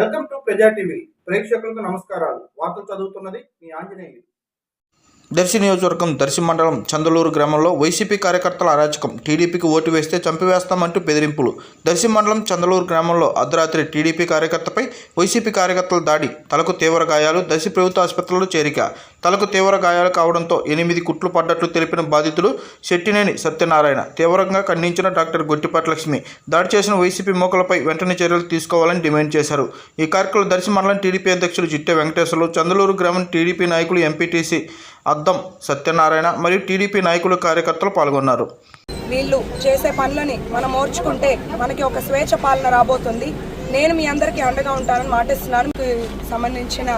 ప్రజా టీవీ. ప్రేక్షకులకు నమస్కారాలు. వార్తలు చదువుతున్నది మీ ఆంజనేయులు. దర్శి నియోజకవర్గం దర్శి మండలం చందలూరు గ్రామంలో వైసీపీ కార్యకర్తల అరాచకం. టీడీపీకి ఓటు వేస్తే చంపివేస్తామంటూ బెదిరింపులు. దర్శి మండలం చందలూరు గ్రామంలో అర్ధరాత్రి టీడీపీ కార్యకర్తపై వైసీపీ కార్యకర్తల దాడి తలకు తీవ్ర గాయాలు దర్శి ప్రభుత్వ ఆసుపత్రిలో చేరిక. తలకు తీవ్ర గాయాలు కావడంతో ఎనిమిది కుట్లు పడ్డట్లు తెలిపిన బాధితులు శెట్టినేని సత్యనారాయణ తీవ్రంగా ఖండించిన డాక్టర్ గొట్టిపాటి లక్ష్మి దాడి చేసిన వైసీపీ మోకలపై వెంటనే చర్యలు తీసుకోవాలని డిమాండ్ చేశారు. ఈ కార్యక్రమంలో దర్శి మండలం టీడీపీ అధ్యక్షులు జిట్టె వెంకటేశ్వర్లు చందలూరు గ్రామం టీడీపీ నాయకులు ఎంపీటీసీ అద్దం సత్యనారాయణ మరియు టీడీపీ నాయకులు కార్యకర్తలు పాల్గొన్నారు. వీళ్ళు చేసే పనులని మనం ఓర్చుకుంటే మనకి ఒక స్వేచ్ఛ పాలన రాబోతుంది. నేను మీ అందరికీ అండగా ఉంటానని మాటిస్తున్నాను. సంబంధించిన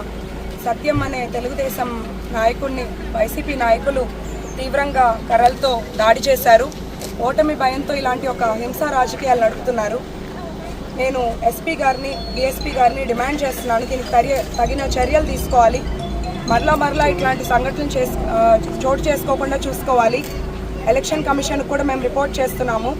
సత్యం అనే తెలుగుదేశం నాయకుడిని వైసీపీ నాయకులు తీవ్రంగా కర్రలతో దాడి చేశారు. ఓటమి భయంతో ఇలాంటి ఒక హింసా రాజకీయాలు నడుపుతున్నారు. నేను ఎస్పీ గారిని డిఎస్పీ గారిని డిమాండ్ చేస్తున్నాను. దీనికి తరి- తగిన చర్యలు తీసుకోవాలి. మరలా మరలా ఇట్లాంటి సంఘటనలు చేసు చోటు చేసుకోకుండా చూసుకోవాలి. ఎలక్షన్ కమిషన్ కూడా మేము రిపోర్ట్ చేస్తున్నాము.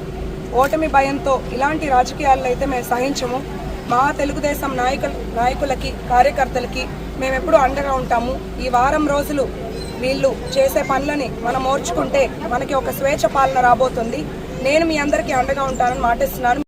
ఓటమి భయంతో ఇలాంటి రాజకీయాల్లో అయితే మేము సహించము. మా తెలుగుదేశం నాయకులు నాయకులకి కార్యకర్తలకి మేము అండగా ఉంటాము. ఈ వారం రోజులు వీళ్ళు చేసే పనులని మనం ఓర్చుకుంటే మనకి ఒక స్వేచ్ఛ పాలన రాబోతుంది. నేను మీ అందరికీ అండగా ఉంటానని మాటిస్తున్నాను.